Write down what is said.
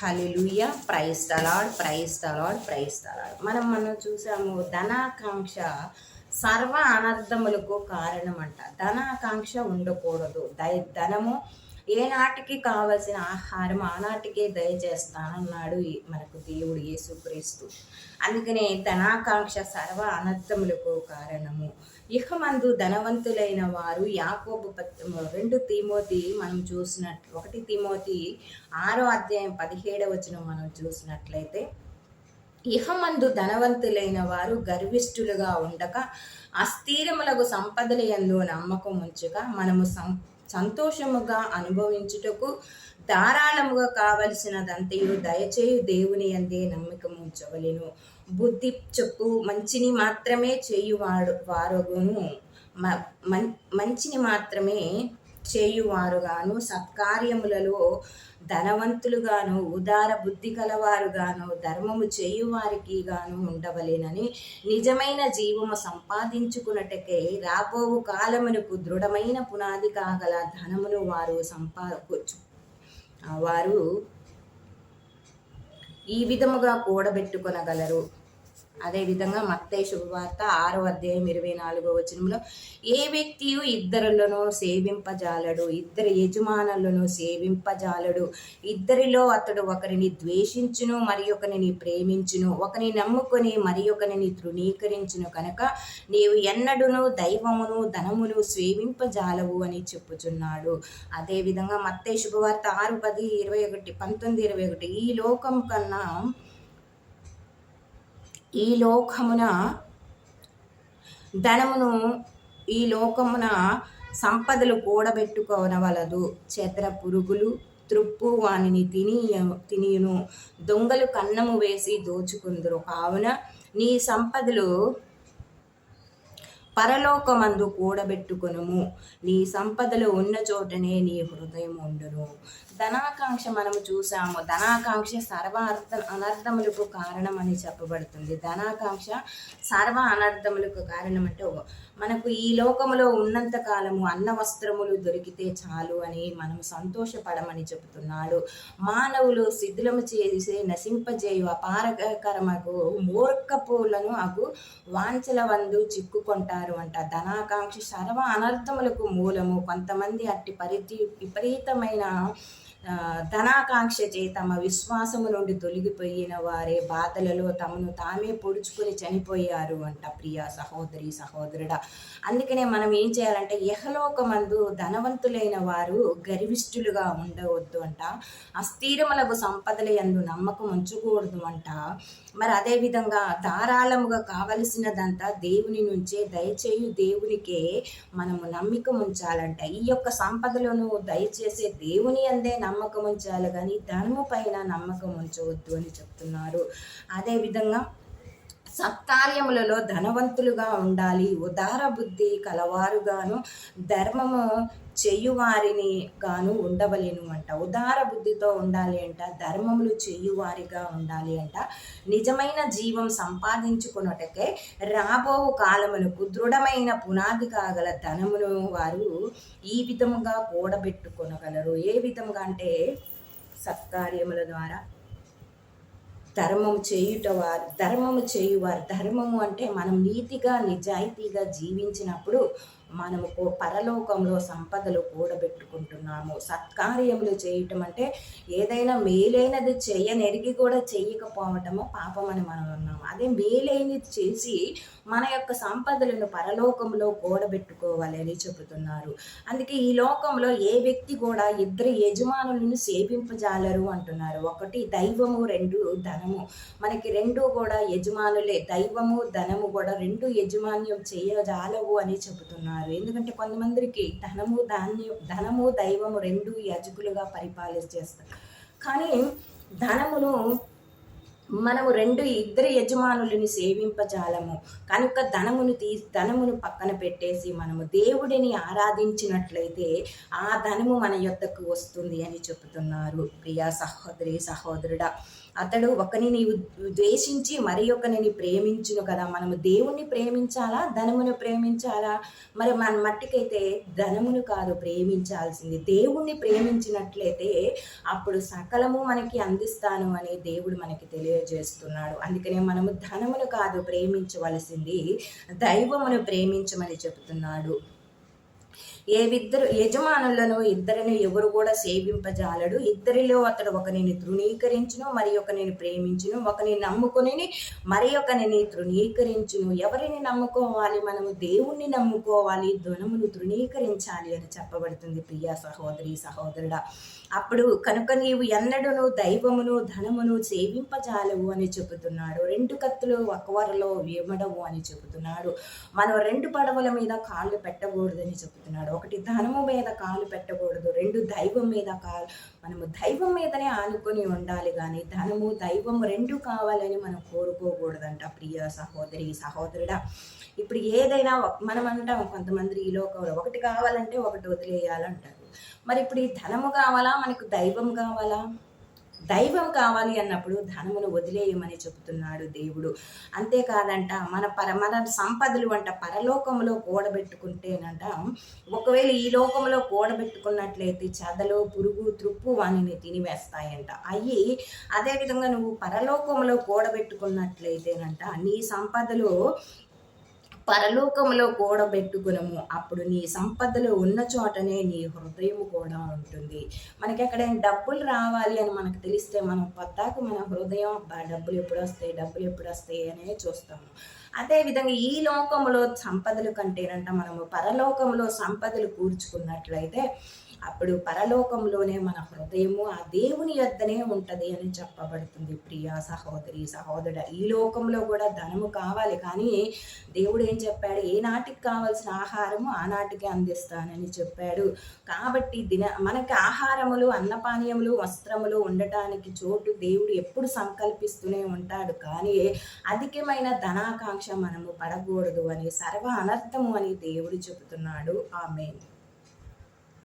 Hallelujah praise the Lord praise the Lord praise the Lord మనం మనం చూసాము ధనాకాంక్ష సర్వ అనర్థములకు కారణం అంట ధనాకాంక్ష ఉండకూడదు. దయ ధనము ఏనాటికి కావలసిన ఆహారం ఆనాటికే దయచేస్తానన్నాడు మనకు దేవుడు యేసుక్రీస్తు. అందుకనే ధనాకాంక్ష సర్వ అనర్థములకు కారణము. ఇహమందు ధనవంతులైన వారు యాకోబు రెండు తిమోతి మనం చూసినట్లు ఒకటి తిమోతి ఆరో అధ్యాయం పదిహేడవ వచ్చిన మనం చూసినట్లయితే ఇహమందు ధనవంతులైన వారు గర్విష్ఠులుగా ఉండక అస్థిరములకు సంపదల యందు నమ్మకం ఉంచగా మనము సం సంతోషముగా అనుభవించుటకు ధారాళముగా కావలసినదంతయు దయచేయు దేవుని అందే నమ్మకం ఉంచవలెను బుద్ధి చెప్పు మంచిని మాత్రమే చేయువాడు వారుగును. మ- మం- మంచిని మాత్రమే చేయువారుగాను సత్కార్యములలో ధనవంతులుగాను ఉదార బుద్ధి కలవారుగాను ధర్మము చేయువారికి గాను ఉండవలేనని నిజమైన జీవము సంపాదించుకున్నటకే రాబోవు కాలమునకు దృఢమైన పునాది కాగల ధనమును వారు సంపాదించు వారు ఈ విధముగా కూడబెట్టుకొనగలరు. అదేవిధంగా మత్తే శుభవార్త ఆరో అధ్యాయం ఇరవై నాలుగో వచనంలో ఏ వ్యక్తియు ఇద్దరులను సేవింపజాలడు ఇద్దరు యజమానులను సేవింపజాలడు. ఇద్దరిలో అతడు ఒకరిని ద్వేషించును మరి ఒకరిని ప్రేమించును. ఒకరిని నమ్ముకొని మరి ఒకరిని తృణీకరించును. కనుక నీవు ఎన్నడును దైవమును ధనమును సేవింపజాలవు అని చెప్పుచున్నాడు. అదేవిధంగా మత్తే శుభవార్త ఆరు పది ఇరవై ఒకటి పంతొమ్మిది ఇరవై ఒకటి. ఈ లోకం కన్నా ఈ లోకమున ధనమును ఈ లోకమున సంపదలు కూడబెట్టుకోనవలదు. చెదర పురుగులు త్రుప్పు వానిని తిని తినియును. దొంగలు కన్నము వేసి దోచుకుందురు. కావున నీ సంపదలు పరలోకమందు కూడబెట్టుకొనుము. నీ సంపదలు ఉన్న చోటనే నీ హృదయం ఉండును. ధనాకాంక్ష మనం చూసాము. ధనాకాంక్ష సర్వ అర్థ అనర్థములకు కారణం అని చెప్పబడుతుంది. ధనాకాంక్ష సర్వ అనర్థములకు కారణం అంటే మనకు ఈ లోకములో ఉన్నంత కాలము అన్న వస్త్రములు దొరికితే చాలు అని మనం సంతోషపడమని చెబుతున్నాడు. మానవులు శిథిలము చేసే నశింపజేయు అపారకరమగు మూర్ఖపులను అగు వాంఛల వందు చిక్కుకుంటారు అంట. ధనాకాంక్ష సర్వ అనర్థములకు మూలము. కొంతమంది అట్టి పరిధి విపరీతమైన ధనాకాంక్ష చే తమ విశ్వాసము నుండి తొలగిపోయిన వారే బాధలలో తమను తామే పొడుచుకొని చనిపోయారు అంట ప్రియ సహోదరి సహోదరుడా. అందుకనే మనం ఏం చేయాలంటే యహలోకమందు ధనవంతులైన వారు గర్విష్ఠులుగా ఉండవద్దు అంట. అస్థిరములకు సంపదల యందు నమ్మకం ఉంచకూడదు అంట. మరి అదేవిధంగా ధారాళముగా కావలసినదంతా దేవుని నుంచే దయచేయు దేవునికే మనము నమ్మిక ఉంచాలంట ఈ యొక్క సంపదలను దయచేసే దేవుని అందే నమ్మకం ఉంచాలి కానీ ధనము పైన నమ్మకం ఉంచవద్దు అని చెప్తున్నారు. అదేవిధంగా సత్కార్యములలో ధనవంతులుగా ఉండాలి. ఉదార బుద్ధి కలవారుగాను ధర్మము చేయువారిని గాను ఉండవలేను అంట. ఉదార బుద్ధితో ఉండాలి అంట. ధర్మములు చెయ్యువారిగా ఉండాలి అంట. నిజమైన జీవం సంపాదించుకున్నటకే రాబో కాలమునకు దృఢమైన పునాది కాగల ధనమును వారు ఈ విధముగా కూడబెట్టుకొనగలరు. ఏ విధముగా అంటే సత్కార్యముల ద్వారా ధర్మము చేయుట వారు ధర్మము చేయువారు. ధర్మము అంటే మనం నీతిగా నిజాయితీగా జీవించినప్పుడు మనము పరలోకంలో సంపదలు కూడబెట్టుకుంటున్నాము. సత్కార్యములు చేయటం అంటే ఏదైనా మేలైనది చేయనెరిగి కూడా చేయకపోవటము పాపం అని మనం ఉన్నాము అదే మేలైనది చేసి మన యొక్క సంపదలను పరలోకంలో కూడబెట్టుకోవాలి అని చెబుతున్నారు. అందుకే ఈ లోకంలో ఏ వ్యక్తి కూడా ఇద్దరు యజమానులను సేవింపజాలరు అంటున్నారు. ఒకటి దైవము రెండు ధనము. మనకి రెండు కూడా యజమానులే. దైవము ధనము కూడా రెండు యజమాన్యం చేయజాలవు అని చెబుతున్నారు. ఎందుకంటే కొంతమందికి ధనము ధాన్యం ధనము దైవము రెండు యజకులుగా పరిపాలించేస్తారు కానీ ధనమును మనము రెండు ఇద్దరు యజమానులని సేవింపజాలము. కనుక ధనమును తీ ధనమును పక్కన పెట్టేసి మనము దేవుడిని ఆరాధించినట్లయితే ఆ ధనము మన యొద్దకు వస్తుంది అని చెబుతున్నారు. ప్రియా సహోదరి సహోదరుడా అతడు ఒకని నీవు ద్వేషించి మరి ఒకరిని ప్రేమించును కదా. మనము దేవుణ్ణి ప్రేమించాలా? ధనమును ప్రేమించాలా? మరి మన మట్టికైతే ధనమును కాదు ప్రేమించాల్సింది. దేవుణ్ణి ప్రేమించినట్లయితే అప్పుడు సకలము మనకి అందిస్తాను అని దేవుడు మనకి తెలియజేస్తున్నాడు. అందుకనే మనము ధనమును కాదు ప్రేమించవలసింది దైవమును ప్రేమించమని చెబుతున్నాడు ఏ ఇద్దరు యజమానులను ఇద్దరిని ఎవరు కూడా సేవింపజాలడు. ఇద్దరిలో అతడు ఒకరిని తృణీకరించును మరి ఒకరిని ప్రేమించును. ఒకని నమ్ముకుని మరి ఒకరిని తృణీకరించును. ఎవరిని నమ్ముకోవాలి? మనము దేవుణ్ణి నమ్ముకోవాలి. ధనమును తృణీకరించాలి అని చెప్పబడుతుంది ప్రియా సహోదరి సహోదరుడా. అప్పుడు కనుక నీవు ఎన్నడూను దైవమును ధనమును సేవింపజాలవు అని చెబుతున్నాడు. రెండు కత్తులు ఒకవరలో వేమడవు అని చెబుతున్నాడు. మనం రెండు పడవల మీద కాళ్ళు పెట్టకూడదని చెబుతున్నాడు. ఒకటి ధనము మీద కాలు పెట్టకూడదు రెండు దైవం మీద కాలు. మనము దైవం మీదనే ఆనుకొని ఉండాలి కానీ ధనము దైవము రెండు కావాలని మనం కోరుకోకూడదంట ప్రియ సహోదరి సహోదరుడా. ఇప్పుడు ఏదైనా మనం అంటాం కొంతమంది ఈ లోకంలో ఒకటి కావాలంటే ఒకటి వదిలేయాలంటారు. మరి ఇప్పుడు ఈ ధనము కావాలా? మనకు దైవం కావాలా? దైవం కావాలి అన్నప్పుడు ధనమును వదిలేయమని చెబుతున్నాడు దేవుడు. అంతేకాదంట మన పర మన సంపదలు అంట పరలోకంలో కూడబెట్టుకుంటేనంట ఒకవేళ ఈ లోకంలో కూడబెట్టుకున్నట్లయితే చెదలు పురుగు త్రుప్పు వాణిని తినివేస్తాయంట. అయ్యి అదేవిధంగా నువ్వు పరలోకంలో కూడబెట్టుకున్నట్లయితేనంట నీ సంపదలు పరలోకంలో కూడబెట్టుకునము. అప్పుడు నీ సంపదలు ఉన్న చోటనే నీ హృదయం కూడా ఉంటుంది. మనకి ఎక్కడైనా డబ్బులు రావాలి అని మనకు తెలిస్తే మనం పద్దాక మన హృదయం డబ్బులు ఎప్పుడు వస్తాయి డబ్బులు ఎప్పుడు వస్తాయి అనే చూస్తాము. అదేవిధంగా ఈ లోకంలో సంపదలు కంటేనంట మనము పరలోకంలో సంపదలు కూర్చుకున్నట్లయితే అప్పుడు పరలోకంలోనే మన హృదయము ఆ దేవుని యొద్దనే ఉంటది అని చెప్పబడుతుంది. ప్రియా సహోదరి సహోదరుడ ఈ లోకంలో కూడా ధనము కావాలి కానీ దేవుడు ఏం చెప్పాడు? ఏ నాటికి కావాల్సిన ఆహారము ఆనాటికి అందిస్తానని చెప్పాడు. కాబట్టి దిన మనకి ఆహారములు అన్నపానీయములు వస్త్రములు ఉండటానికి చోటు దేవుడు ఎప్పుడు సంకల్పిస్తూనే ఉంటాడు. కానీ అధికమైన ధనాకాంక్ష మనము పడకూడదు అని సర్వ అనర్థము అని దేవుడు చెబుతున్నాడు. ఆమె